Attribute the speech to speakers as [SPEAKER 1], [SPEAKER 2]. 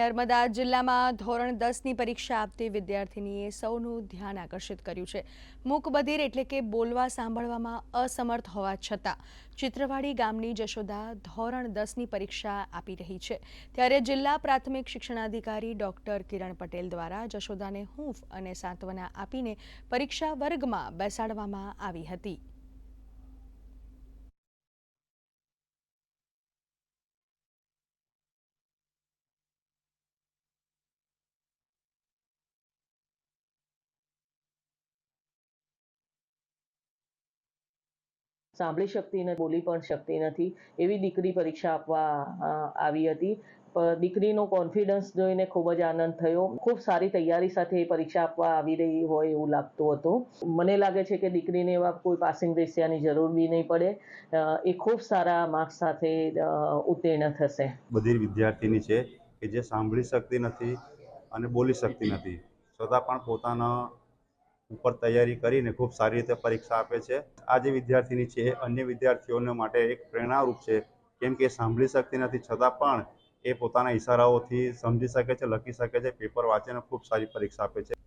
[SPEAKER 1] નર્મદા જિલ્લામાં ધોરણ દસની પરીક્ષા આપતી વિદ્યાર્થીનીએ સૌનું ધ્યાન આકર્ષિત કર્યું છે. મૂકબધિર એટલે કે બોલવા સાંભળવામાં અસમર્થ હોવા છતાં ચિત્રવાડી ગામની જશોદા ધોરણ દસની પરીક્ષા આપી રહી છે. ત્યારે જિલ્લા પ્રાથમિક શિક્ષણાધિકારી ડોક્ટર કિરણ પટેલ દ્વારા જશોદાને હૂંફ અને સાંત્વના આપીને પરીક્ષા વર્ગમાં બેસાડવામાં આવી હતી.
[SPEAKER 2] સાંભળી શકતી નથી બોલી પણ શકતી નથી. એવી દીકરી પરીક્ષા આપવા આવી હતી. દીકરીનો કોન્ફિડન્સ જોઈને ખૂબ જ આનંદ થયો. ખૂબ સારી તૈયારી સાથે એ પરીક્ષા આપવા આવી રહી હોય એવું લાગતું હતું. મને લાગે છે કે દીકરીને એવા કોઈ પાસિંગ રેસિયાની જરૂર બી નહીં પડે. એ ખૂબ સારા માર્ક્સ સાથે ઉત્તીર્ણ થશે.
[SPEAKER 3] બધી વિદ્યાર્થીની છે કે જે સાંભળી શકતી નથી અને બોલી શકતી નથી. છતાં પણ પોતાના ઉપર તૈયારી કરીને ખૂબ સારી રીતે પરીક્ષા આપે છે. આ જે વિદ્યાર્થીની છે એ અન્ય વિદ્યાર્થીઓને માટે એક પ્રેરણારૂપ છે. કેમ કે સાંભળી શકતી નથી, છતાં પણ એ પોતાના ઇશારાઓથી સમજી શકે છે, લખી શકે છે, પેપર વાંચીને ખૂબ સારી પરીક્ષા આપે છે.